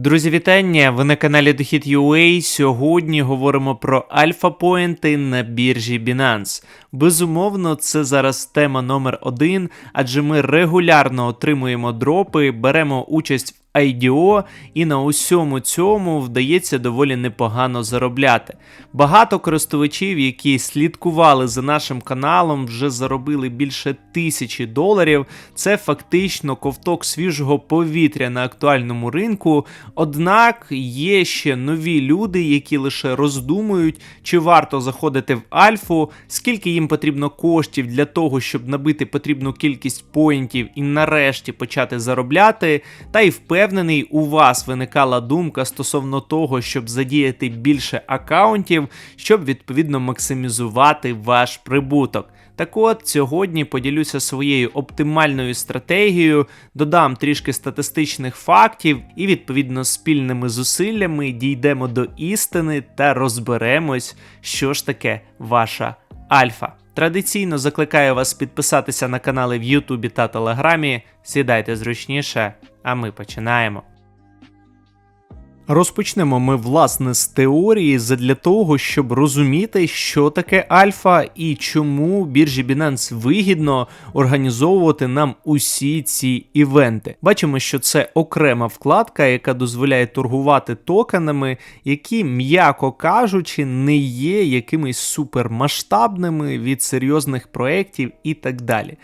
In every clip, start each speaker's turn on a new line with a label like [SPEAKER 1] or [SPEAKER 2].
[SPEAKER 1] Друзі, вітання! Ви на каналі Дохід.ua. Сьогодні говоримо про альфа-поінти на біржі Binance. Безумовно, це зараз тема номер один, адже ми регулярно отримуємо дропи, беремо участь IDO, і на усьому цьому вдається доволі непогано заробляти. Багато користувачів, які слідкували за нашим каналом, вже заробили більше тисячі доларів. Це фактично ковток свіжого повітря на актуальному ринку. Однак є ще нові люди, які лише роздумують, чи варто заходити в альфу, скільки їм потрібно коштів для того, щоб набити потрібну кількість поінтів і нарешті почати заробляти. Та й впевнений, у вас виникала думка стосовно того, щоб задіяти більше акаунтів, щоб відповідно максимізувати ваш прибуток. Так от сьогодні поділюся своєю оптимальною стратегією, додам трішки статистичних фактів і відповідно спільними зусиллями дійдемо до істини та розберемось, що ж таке ваша альфа. Традиційно закликаю вас підписатися на канали в Ютубі та Телеграмі. Сідайте зручніше, а ми починаємо. Розпочнемо ми власне з теорії задля того, щоб розуміти, що таке альфа і чому біржі Binance вигідно організовувати нам усі ці івенти. Бачимо, що це окрема вкладка, яка дозволяє торгувати токенами, які, м'яко кажучи, не є якимись супермасштабними від серйозних проєктів і так далі.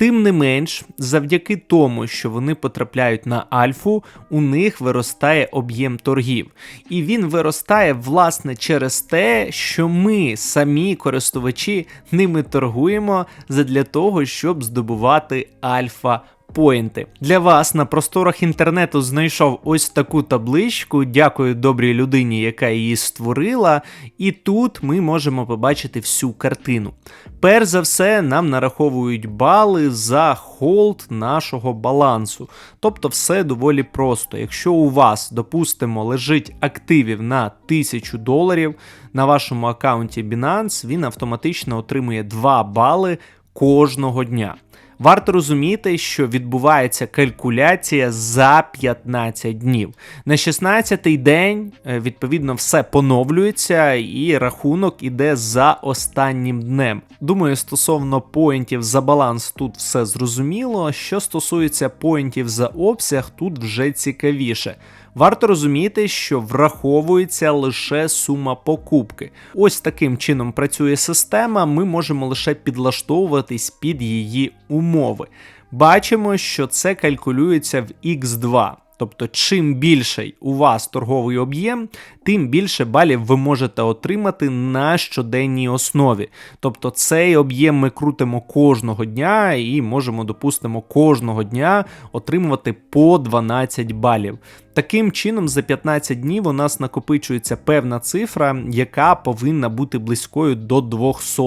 [SPEAKER 1] Тим не менш, завдяки тому, що вони потрапляють на альфу, у них виростає об'єм торгів. І він виростає власне через те, що ми, самі користувачі, ними торгуємо задля того, щоб здобувати альфа поінти. Для вас на просторах інтернету знайшов ось таку табличку. Дякую добрій людині, яка її створила. І тут ми можемо побачити всю картину. Перш за все, нам нараховують бали за холд нашого балансу. Тобто, все доволі просто. Якщо у вас, допустимо, лежить активів на 1000 доларів на вашому аккаунті Binance, він автоматично отримує 2 бали кожного дня. Варто розуміти, що відбувається калькуляція за 15 днів. На 16-й день, е, відповідно, все поновлюється, і рахунок іде за останнім днем. Думаю, стосовно поінтів за баланс тут все зрозуміло. Що стосується поінтів за обсяг, тут вже цікавіше. Варто розуміти, що враховується лише сума покупки. Ось таким чином працює система, ми можемо лише підлаштовуватись під її умови. Бачимо, що це калькулюється в X2. Тобто, чим більший у вас торговий об'єм, тим більше балів ви можете отримати на щоденній основі. Тобто цей об'єм ми крутимо кожного дня і можемо, допустимо, кожного дня отримувати по 12 балів. Таким чином, за 15 днів у нас накопичується певна цифра, яка повинна бути близькою до 200.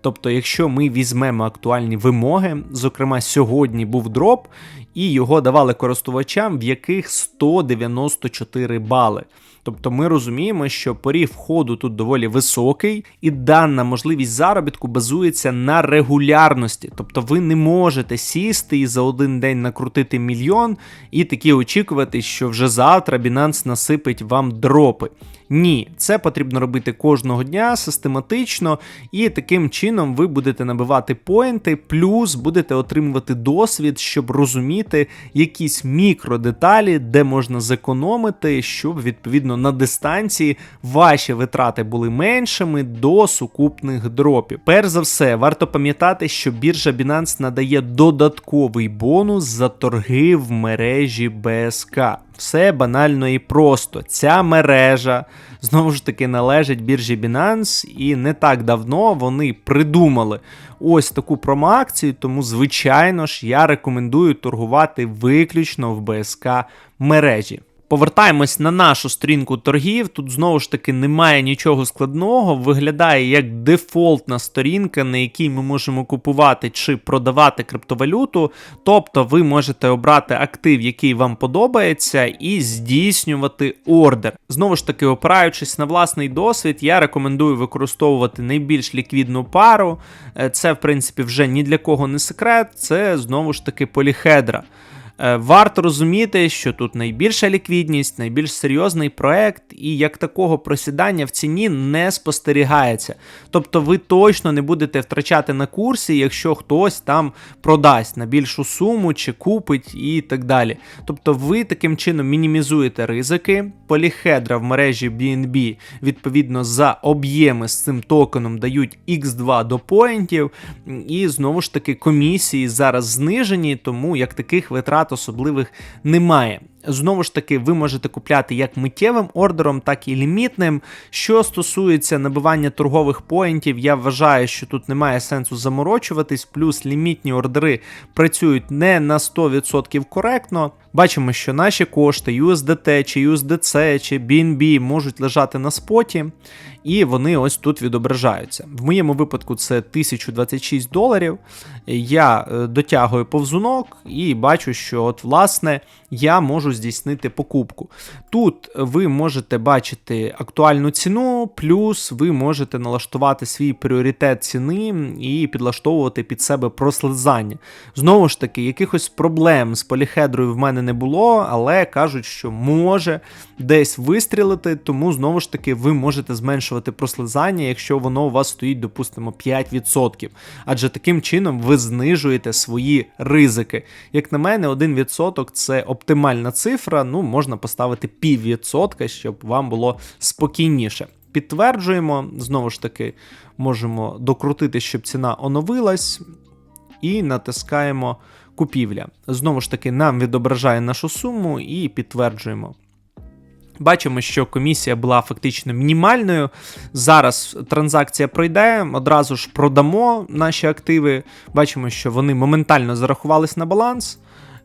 [SPEAKER 1] Тобто, якщо ми візьмемо актуальні вимоги, зокрема, сьогодні був дроп, і його давали користувачам, в яких 194 бали. Тобто ми розуміємо, що поріг входу тут доволі високий, і дана можливість заробітку базується на регулярності. Тобто ви не можете сісти і за один день накрутити мільйон і такі очікувати, що вже завтра Binance насипить вам дропи. Ні, це потрібно робити кожного дня систематично, і таким чином ви будете набивати поінти, плюс будете отримувати досвід, щоб розуміти якісь мікродеталі, де можна зекономити, щоб відповідно на дистанції ваші витрати були меншими до сукупних дропів. Перш за все, варто пам'ятати, що біржа Binance надає додатковий бонус за торги в мережі БСК. Все банально і просто. Ця мережа знову ж таки належить біржі Binance, і не так давно вони придумали ось таку промоакцію, тому, звичайно ж, я рекомендую торгувати виключно в БСК мережі. Повертаємось на нашу сторінку торгів. Тут знову ж таки немає нічого складного. Виглядає як дефолтна сторінка, на якій ми можемо купувати чи продавати криптовалюту. Тобто ви можете обрати актив, який вам подобається, і здійснювати ордер. Знову ж таки, опираючись на власний досвід, я рекомендую використовувати найбільш ліквідну пару. Е, це, в принципі, вже ні для кого не секрет, це знову ж таки поліхедра. Е, Варто розуміти, що тут найбільша ліквідність, найбільш серйозний проект, і як такого просідання в ціні не спостерігається. Тобто ви точно не будете втрачати на курсі, якщо хтось там продасть на більшу суму чи купить і так далі. Тобто ви таким чином мінімізуєте ризики. Поліхедра в мережі BNB відповідно за об'єми з цим токеном дають X2 до поінтів, і знову ж таки комісії зараз знижені, тому як таких витрат особливих немає. Знову ж таки, ви можете купляти як миттєвим ордером, так і лімітним. Що стосується набивання торгових поінтів, я вважаю, що тут немає сенсу заморочуватись, плюс лімітні ордери працюють не на 100% коректно. Бачимо, що наші кошти USDT чи USDC чи BNB можуть лежати на споті, і вони ось тут відображаються. В моєму випадку це 1026 доларів. Я е, дотягую повзунок і бачу, що от власне я можу здійснити покупку. Тут ви можете бачити актуальну ціну, плюс ви можете налаштувати свій пріоритет ціни і підлаштовувати під себе прослизання. Знову ж таки, якихось проблем з поліхедрою в мене не було, але кажуть, що може десь вистрілити, тому знову ж таки ви можете зменшувати прослизання, якщо воно у вас стоїть, допустимо, 5%. Адже таким чином ви знижуєте свої ризики. Як на мене, 1% це оптимальна цифра, ну можна поставити піввідсотка, щоб вам було спокійніше. Підтверджуємо, знову ж таки, можемо докрутити, щоб ціна оновилась, і натискаємо купівля. Знову ж таки, нам відображає нашу суму і підтверджуємо. Бачимо, що комісія була фактично мінімальною. Зараз транзакція пройде, одразу ж продамо наші активи. Бачимо, що вони моментально зарахувались на баланс.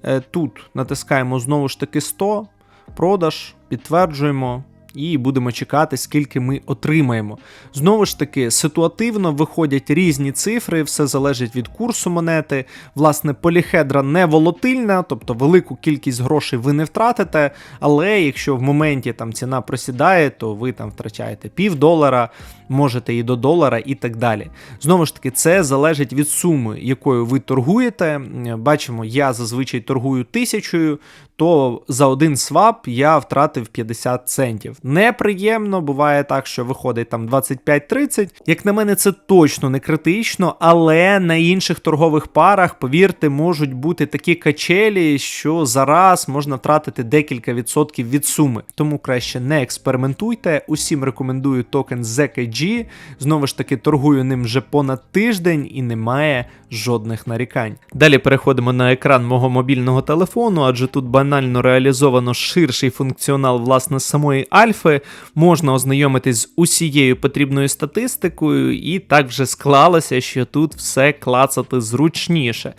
[SPEAKER 1] Е, Тут натискаємо знову ж таки 100, продаж, підтверджуємо. І будемо чекати, скільки ми отримаємо. Знову ж таки, ситуативно виходять різні цифри, все залежить від курсу монети. Власне, поліхедра не волатильна, тобто велику кількість грошей ви не втратите. Але якщо в моменті там ціна просідає, то ви там втрачаєте пів долара, можете і до долара, і так далі. Знову ж таки, це залежить від суми, якою ви торгуєте. Бачимо, я зазвичай торгую тисячою, то за один свап я втратив 50 центів. Неприємно, буває так, що виходить там 25-30. Як на мене, це точно не критично, але на інших торгових парах, повірте, можуть бути такі качелі, що зараз можна втратити декілька відсотків від суми. Тому краще не експериментуйте. Усім рекомендую токен ZKG. Знову ж таки, торгую ним вже понад тиждень і немає жодних нарікань. Далі переходимо на екран мого мобільного телефону, адже тут банально реалізовано ширший функціонал власне самої альфи. Можна ознайомитись з усією потрібною статистикою, і так вже склалося, що тут все клацати зручніше.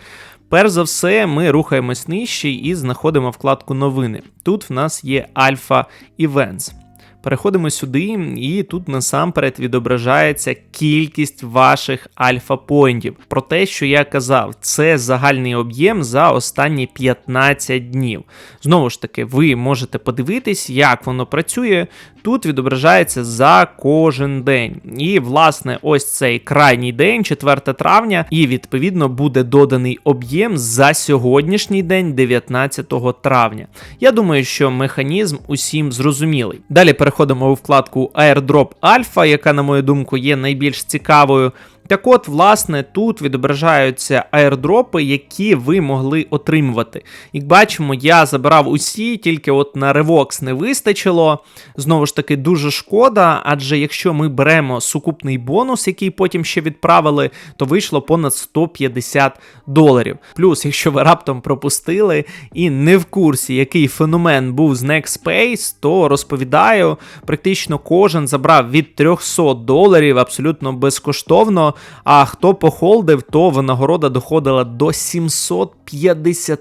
[SPEAKER 1] Перш за все, ми рухаємось нижче і знаходимо вкладку новини. Тут в нас є Alpha Events. Переходимо сюди, і тут насамперед відображається кількість ваших альфа-поінтів. Про те, що я казав, це загальний об'єм за останні 15 днів. Знову ж таки, ви можете подивитись, як воно працює. Тут відображається за кожен день. І, власне, ось цей крайній день, 4 травня, і відповідно буде доданий об'єм за сьогоднішній день, 19 травня. Я думаю, що механізм усім зрозумілий. Далі переходимо у вкладку Airdrop Alpha, яка, на мою думку, є найбільш цікавою. Так от, власне, тут відображаються аірдропи, які ви могли отримувати. Як бачимо, я забирав усі, тільки от на Revox не вистачило. Знову ж таки, дуже шкода, адже якщо ми беремо сукупний бонус, який потім ще відправили, то вийшло понад 150 доларів. Плюс, якщо ви раптом пропустили і не в курсі, який феномен був з NextSpace, то розповідаю, практично кожен забрав від 300 доларів абсолютно безкоштовно. А хто похолдив, то винагорода доходила до 750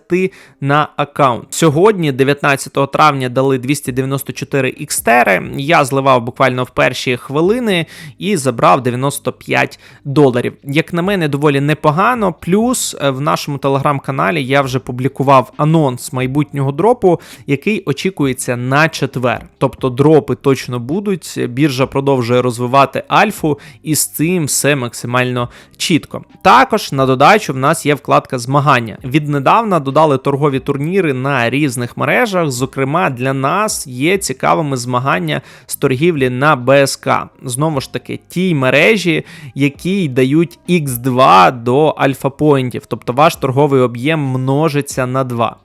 [SPEAKER 1] на аккаунт. Сьогодні, 19 травня, дали 294 ікстери. Я зливав буквально в перші хвилини і забрав 95 доларів. Як на мене, доволі непогано. Плюс е, в нашому телеграм-каналі я вже публікував анонс майбутнього дропу, який очікується на четвер. Тобто дропи точно будуть. Біржа продовжує розвивати альфу, і з цим все максимально максимально чітко. Також на додачу в нас є вкладка змагання. Віднедавна додали торгові турніри на різних мережах. Зокрема, для нас є цікавими змагання з торгівлі на БСК. Знову ж таки, ті мережі, які дають X2 до альфа-поінтів, тобто ваш торговий об'єм множиться на 2.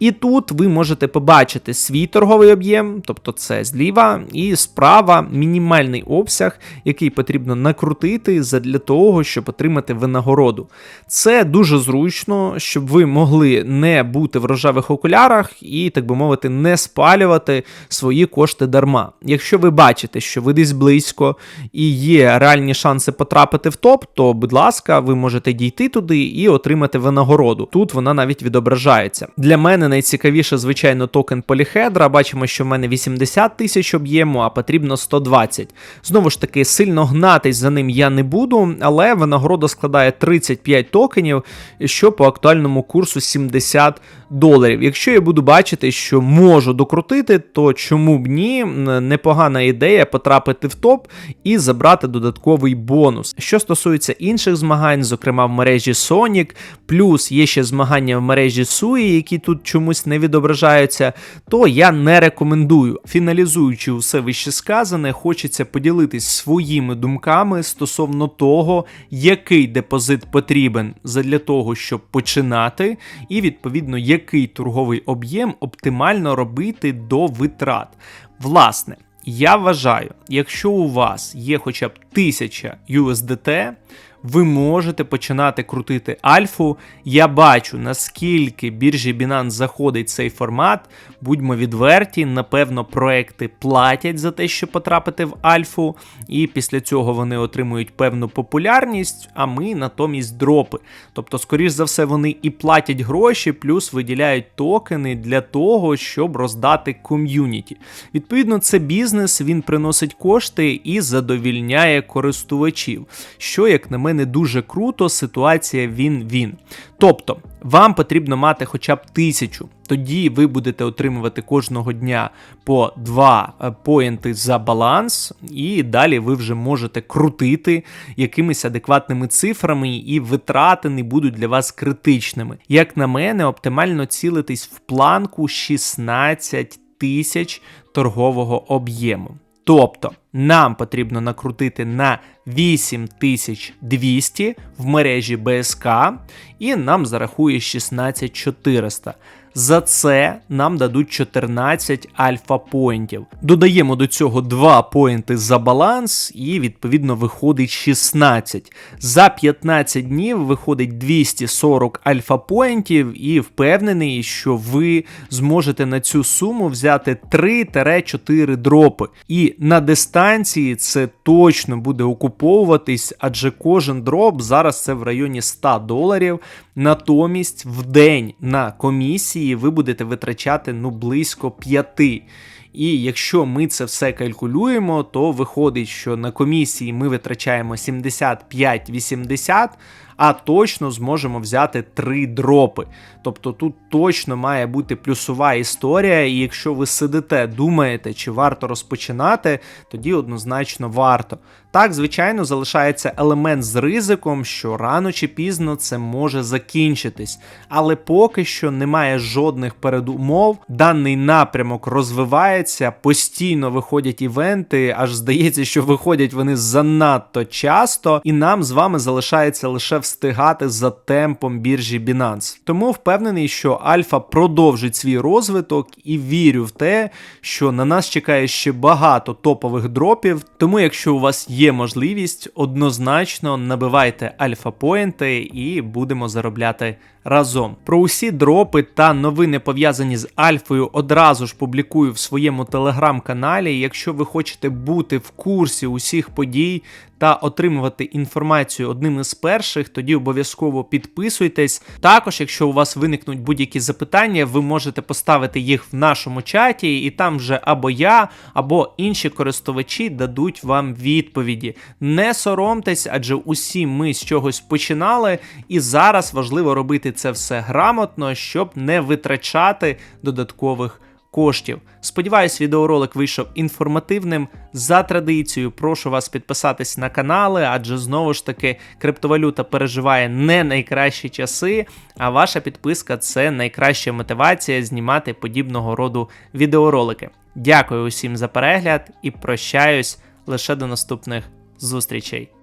[SPEAKER 1] І тут ви можете побачити свій торговий об'єм, тобто це зліва, і справа мінімальний обсяг, який потрібно накрутити для того, щоб отримати винагороду. Це дуже зручно, щоб ви могли не бути в рожевих окулярах і, так би мовити, не спалювати свої кошти дарма. Якщо ви бачите, що ви десь близько і є реальні шанси потрапити в топ, то, будь ласка, ви можете дійти туди і отримати винагороду. Тут вона навіть відображається. Для мене найцікавіше, звичайно, токен поліхедра. Бачимо, що в мене 80 тисяч об'єму, а потрібно 120. Знову ж таки, сильно гнатись за ним я не буду, але винагорода складає 35 токенів, що по актуальному курсу 70 доларів. Якщо я буду бачити, що можу докрутити, то чому б ні? Непогана ідея потрапити в топ і забрати додатковий бонус. Що стосується інших змагань, зокрема в мережі Sonic, плюс є ще змагання в мережі Sui, які тут чомусь не відображаються, то я не рекомендую. Фіналізуючи все вище сказане, хочеться поділитись своїми думками стосовно того, який депозит потрібен для того, щоб починати, і відповідно який торговий об'єм оптимально робити до витрат. Власне, я вважаю, якщо у вас є хоча б 1000 USDT, ви можете починати крутити альфу. Я бачу, наскільки біржі Binance заходить цей формат. Будьмо відверті, напевно, проекти платять за те, щоб потрапити в альфу, і після цього вони отримують певну популярність, а ми натомість дропи. Тобто, скоріш за все, вони і платять гроші, плюс виділяють токени для того, щоб роздати ком'юніті. Відповідно, це бізнес, він приносить кошти і задовільняє користувачів. Що, як на мене, мене дуже круто, ситуація він-він. Тобто, вам потрібно мати хоча б тисячу. Тоді ви будете отримувати кожного дня по 2 е, поінти за баланс, і далі ви вже можете крутити якимись адекватними цифрами, і витрати не будуть для вас критичними. Як на мене, оптимально цілитись в планку 16 тисяч торгового об'єму. Тобто нам потрібно накрутити на 8200 в мережі БСК, і нам зарахує 16400. За це нам дадуть 14 альфа-поінтів. Додаємо до цього 2 поінти за баланс, і відповідно виходить 16. За 15 днів виходить 240 альфа-поінтів, і впевнений, що ви зможете на цю суму взяти 3-4 дропи. І на дистанції це точно буде окуповуватись, адже кожен дроп зараз це в районі 100 доларів. Натомість в день на комісії ви будете витрачати ну близько 5. І якщо ми це все калькулюємо, то виходить, що на комісії ми витрачаємо 75-80, а точно зможемо взяти 3 дропи. Тобто тут точно має бути плюсова історія, і якщо ви сидите, думаєте, чи варто розпочинати, тоді однозначно варто. Так, звичайно, залишається елемент з ризиком, що рано чи пізно це може закінчитись, але поки що немає жодних передумов. Даний напрямок розвивається, постійно виходять івенти, аж здається, що виходять вони занадто часто, і нам з вами залишається лише встигати за темпом біржі Binance. Тому впевнений, що Альфа продовжить свій розвиток і вірю в те, що на нас чекає ще багато топових дропів. Тому, якщо у вас є можливість, однозначно набивайте альфа-поінти і будемо заробляти разом. Про усі дропи та новини пов'язані з Альфою одразу ж публікую в своєму телеграм-каналі. Якщо ви хочете бути в курсі усіх подій та отримувати інформацію одним із перших, тоді обов'язково підписуйтесь. Також, якщо у вас виникнуть будь-які запитання, ви можете поставити їх в нашому чаті, і там вже або я, або інші користувачі дадуть вам відповіді. Не соромтесь, адже усі ми з чогось починали, і зараз важливо робити це все грамотно, щоб не витрачати додаткових коштів. Сподіваюсь, відеоролик вийшов інформативним. За традицією, прошу вас підписатись на канали, адже знову ж таки криптовалюта переживає не найкращі часи, а ваша підписка це найкраща мотивація знімати подібного роду відеоролики. Дякую усім за перегляд і прощаюсь лише до наступних зустрічей.